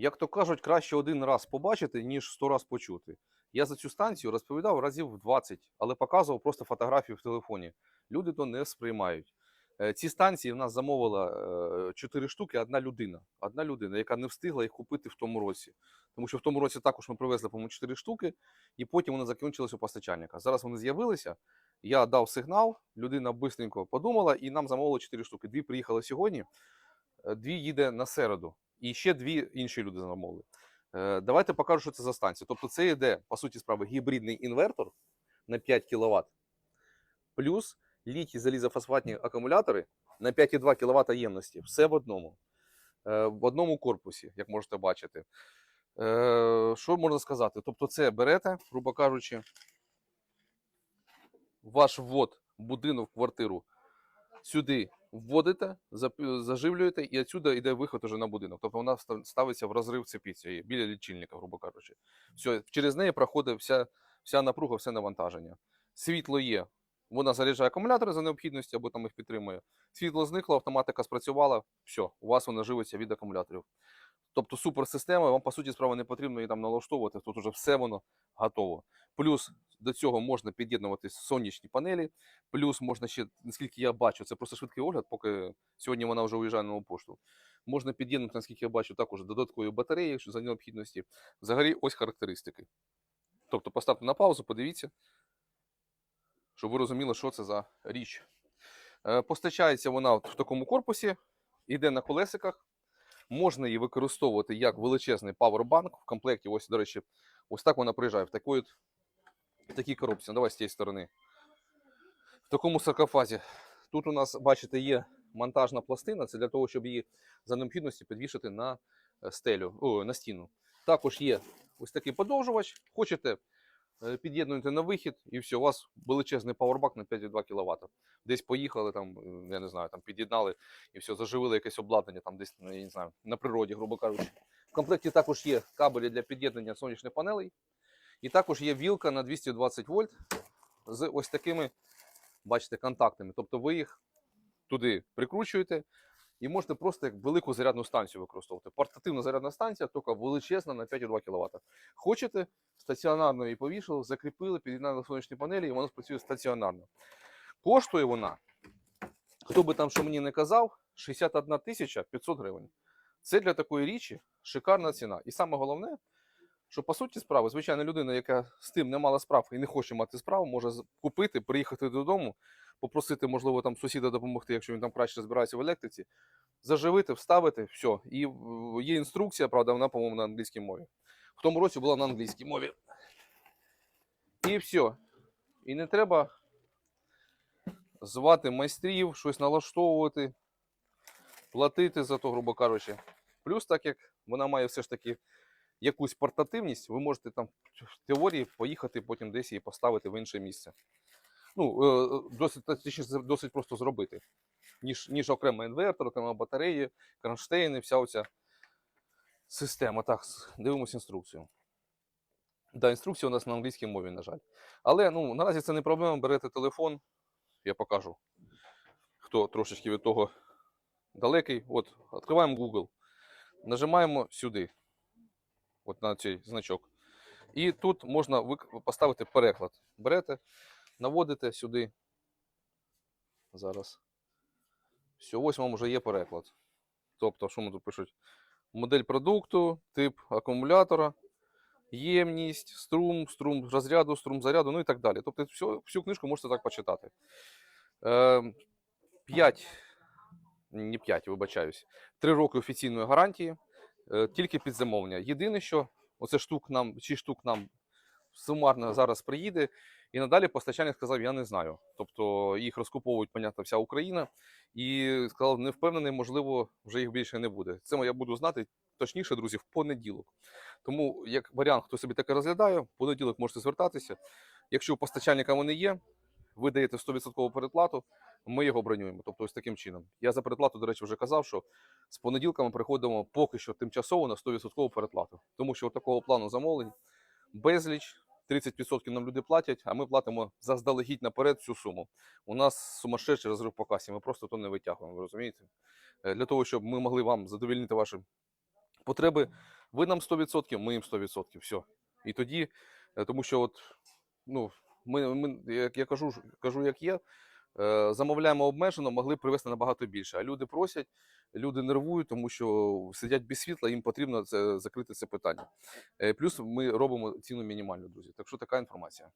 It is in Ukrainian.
Як то кажуть, краще один раз побачити, ніж сто раз почути. Я за цю станцію розповідав разів 20, але показував просто фотографію в телефоні. Люди то не сприймають. Е, Ці станції в нас замовила 4 штуки, одна людина. Одна людина, яка не встигла їх купити в тому році. Тому що в тому році також ми привезли, по-моєму, 4 штуки, і потім вони закінчилися у постачальника. Зараз вони з'явилися. Я дав сигнал, людина бистренько подумала, і нам замовили 4 штуки. Дві приїхали сьогодні, е, дві їде на середу. І ще дві інші люди замовили. Е, Давайте покажу, що це за станція. Тобто, це йде, по суті справи, гібридний інвертор на 5 кВт, плюс літій залізофосфатні акумулятори на 5,2 кВт ємності. Все в одному. Е, В одному корпусі, як можете бачити. Е, Що можна сказати? Тобто, це берете, грубо кажучи, ваш ввод будинок, квартиру сюди вводите, заживлюєте, і отсюди йде виход уже на будинок. Тобто вона ставиться в розрив цепі цієї, біля лічильника, грубо кажучи. Все, через неї проходить вся, вся напруга, все навантаження. Світло є. Вона заряджає акумулятори за необхідності або там їх підтримує. Світло зникло, автоматика спрацювала, все, у вас вона живиться від акумуляторів. Тобто суперсистема, вам по суті справа не потрібно її там налаштовувати, тут уже все воно готово. Плюс до цього можна під'єднувати сонячні панелі, плюс можна ще, наскільки я бачу, це просто швидкий огляд, поки сьогодні вона вже уїжджає на пошту. Можна під'єднати, наскільки я бачу, також додаткові батареї, якщо за необхідності. Взагалі, ось характеристики. Тобто поставте на паузу, подивіться, щоб ви розуміли, що це за річ. Е, Постачається вона в такому корпусі, йде на колесиках. Можна її використовувати як величезний павербанк. В комплекті, ось, до речі, ось так вона приїжджає в такій, в такій коробці. Ну, Давай з цієї сторони. В такому саркофазі. Тут у нас, бачите, є монтажна пластина. Це для того, щоб її за необхідності підвішати на е, стелю, о, на стіну. Також є ось такий подовжувач. Хочете, під'єднуєте на вихід, і все, у вас величезний павербак на 5,2 кВт. Десь поїхали, там, я не знаю, там під'єднали і все, заживили якесь обладнання, там десь, я не знаю, на природі, грубо кажучи. В комплекті також є кабелі для під'єднання сонячних панелей. І також є вілка на 220 вольт з ось такими, бачите, контактами. Тобто ви їх туди прикручуєте і можете просто як велику зарядну станцію використовувати. Портативна зарядна станція, тільки величезна на 5,2 кВт. Хочете, стаціонарно її повішали, закріпили, під'єднали сонячні панелі, і воно спрацює стаціонарно. Коштує вона, хто би там що мені не казав, 61 тисяча 500 гривень. Це для такої річі шикарна ціна. І саме головне, що по суті справи, звичайна людина, яка з тим не мала справ і не хоче мати справу, може купити, приїхати додому, попросити, можливо, там сусіда допомогти, якщо він там краще розбирається в електриці, заживити, вставити, все. І є інструкція, правда, вона, по-моєму, на англійській мові. В тому році була на англійській мові. І все. І не треба звати майстрів, щось налаштовувати, платити за то, грубо кажучи. Плюс, так як вона має все ж таки якусь портативність, ви можете там в теорії поїхати потім десь її поставити в інше місце. Ну, е, досить, точніше, досить просто зробити, ніж, ніж окремо інвертор, окремо батареї, кронштейни, вся оця система. Так, дивимося інструкцію. Да, інструкція у нас на англійській мові, на жаль. Але ну, наразі це не проблема. Берете телефон, я покажу, хто трошечки від того далекий. От, відкриваємо Google, нажимаємо сюди, от на цей значок. І тут можна поставити переклад. Берете, наводите сюди. Зараз. Все, ось вам вже є переклад. Тобто, що ми тут пишуть? Модель продукту, тип акумулятора, ємність, струм, струм розряду, струм заряду, ну і так далі. Тобто всю, всю книжку можете так почитати. Е, 5, не 5, вибачаюсь, 3 роки офіційної гарантії, е, тільки під замовлення. Єдине, що оце штук нам, 6 штук нам сумарно зараз приїде, і надалі постачальник сказав, я не знаю. Тобто їх розкуповують, понятно, вся Україна, і сказав, не впевнений, можливо, вже їх більше не буде. Це я буду знати точніше, друзі, в понеділок. Тому, як варіант, хто собі таке розглядає, в понеділок можете звертатися. Якщо у постачальника вони є, ви даєте 100% передплату, ми його бронюємо. Тобто, ось таким чином. Я за передплату, до речі, вже казав, що з понеділка ми приходимо поки що тимчасово на 100% передплату. Тому що такого плану замовлень безліч. 30% нам люди платять, а ми платимо заздалегідь наперед всю суму. У нас сумасшедший розрив по касі, ми просто то не витягуємо, ви розумієте? Е, Для того, щоб ми могли вам задовільнити ваші потреби, Ви нам 100%, ми їм 100%. Все. І тоді, е, тому що от, ну, ми, ми як я кажу, кажу, як є, замовляємо обмежено, могли б привезти набагато більше. А люди просять, люди нервують, тому що сидять без світла, їм потрібно це, закрити це питання. Е, Плюс ми робимо ціну мінімальну, друзі. Так що така інформація.